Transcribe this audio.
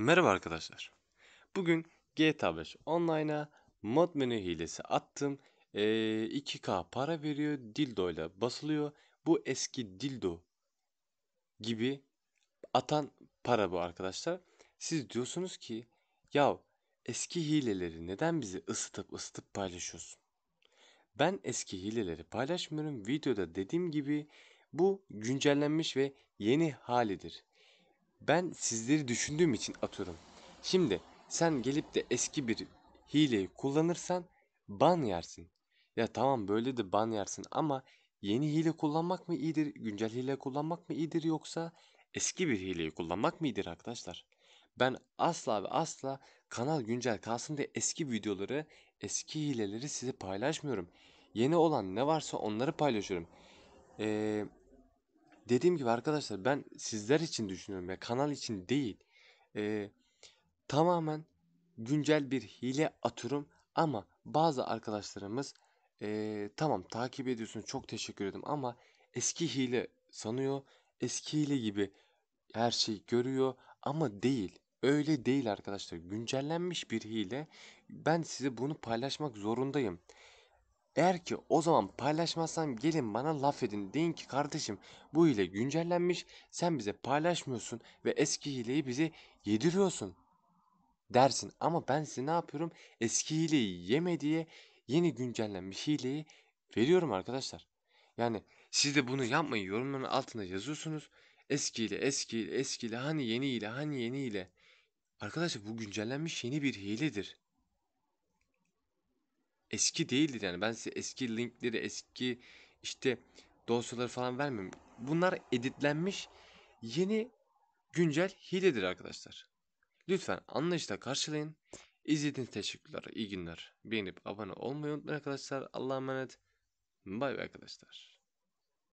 Merhaba arkadaşlar. Bugün GTA 5 Online'a mod menü hilesi attım. Ee, 2K para veriyor. Dildo ile basılıyor. Bu eski dildo gibi atan para bu arkadaşlar. Siz diyorsunuz ki ya eski hileleri neden bizi ısıtıp ısıtıp paylaşıyorsun? Ben eski hileleri paylaşmıyorum. Videoda dediğim gibi bu güncellenmiş ve yeni halidir. Ben sizleri düşündüğüm için atıyorum. Şimdi sen gelip de eski bir hileyi kullanırsan ban yersin. Ya tamam böyle de ban yersin ama yeni hile kullanmak mı iyidir, güncel hile kullanmak mı iyidir yoksa eski bir hileyi kullanmak mı iyidir arkadaşlar? Ben asla ve asla kanal güncel kalsın diye eski videoları, eski hileleri size paylaşmıyorum. Yeni olan ne varsa onları paylaşıyorum. Eee Dediğim gibi arkadaşlar ben sizler için düşünüyorum ya kanal için değil. Ee, tamamen güncel bir hile atıyorum ama bazı arkadaşlarımız ee, tamam takip ediyorsun çok teşekkür ederim ama eski hile sanıyor. Eski hile gibi her şeyi görüyor ama değil. Öyle değil arkadaşlar. Güncellenmiş bir hile. Ben size bunu paylaşmak zorundayım. Eğer ki o zaman paylaşmazsam gelin bana laf edin. Deyin ki kardeşim bu hile güncellenmiş. Sen bize paylaşmıyorsun ve eski hileyi bize yediriyorsun dersin. Ama ben size ne yapıyorum? Eski hileyi yeme diye yeni güncellenmiş hileyi veriyorum arkadaşlar. Yani siz de bunu yapmayın. Yorumların altında yazıyorsunuz. Eski ile eski ile eski ile hani yeni ile hani yeni ile. Arkadaşlar bu güncellenmiş yeni bir hiledir eski değildir yani. Ben size eski linkleri, eski işte dosyaları falan vermiyorum. Bunlar editlenmiş yeni güncel hiledir arkadaşlar. Lütfen anlayışla karşılayın. İzlediğiniz teşekkürler, iyi günler. Beğenip abone olmayı unutmayın arkadaşlar. Allah'a emanet. Bay bay arkadaşlar.